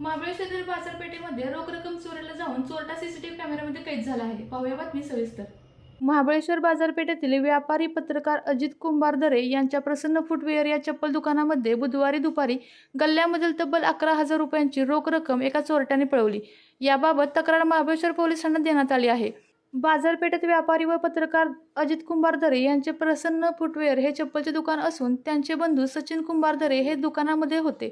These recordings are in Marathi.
महाबळेश्वर बाजारपेठेमध्ये रोख रक्कम चोरीला जाऊन चोरटा सीसीटीव्ही कॅमेऱ्यामध्ये कैद झाला आहे. पाहूया बातमी सविस्तर. महाबळेश्वर बाजारपेठेतील व्यापारी पत्रकार अजित कुंभार दरे यांच्या प्रसन्न फुटवेअर या चप्पल दुकानामध्ये बुधवारी दुपारी गल्ल्यामधील तब्बल अकरा हजार रुपयांची रोख रक्कम एका चोरट्याने पळवली. याबाबत तक्रार महाबळेश्वर पोलिसांना देण्यात आली आहे. बाजारपेठेत व्यापारी व पत्रकार अजित कुंभार दरे यांचे प्रसन्न फुटवेअर हे चप्पलचे दुकान असून त्यांचे बंधू सचिन कुंभार दरे हे दुकानामध्ये होते.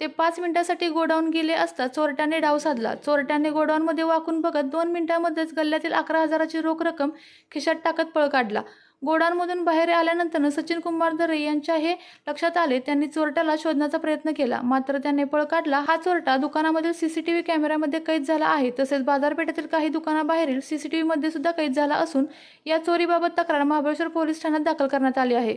ते पाच मिनिटासाठी गोडाऊन गेले असता चोरट्याने डाव साधला. चोरट्याने गोडाऊनमध्ये वाकून बघत दोन मिनिटांमध्येच गल्ल्यातील अकरा हजाराची रोख रक्कम खिशात टाकत पळ काढला. गोडाऊनमधून बाहेर आल्यानंतर सचिन कुमार दरे यांच्या हे लक्षात आले. त्यांनी चोरट्याला शोधण्याचा प्रयत्न केला. मात्र त्याने पळ काढला. हा चोरटा दुकानामधील सीसीटीव्ही कॅमेऱ्यामध्ये कैद झाला आहे. तसेच बाजारपेठेतील काही दुकानाबाहेरील सीसीटीव्हीमध्ये सुद्धा कैद झाला असून या चोरीबाबत तक्रार महाबळेश्वर पोलीस ठाण्यात दाखल करण्यात आली आहे.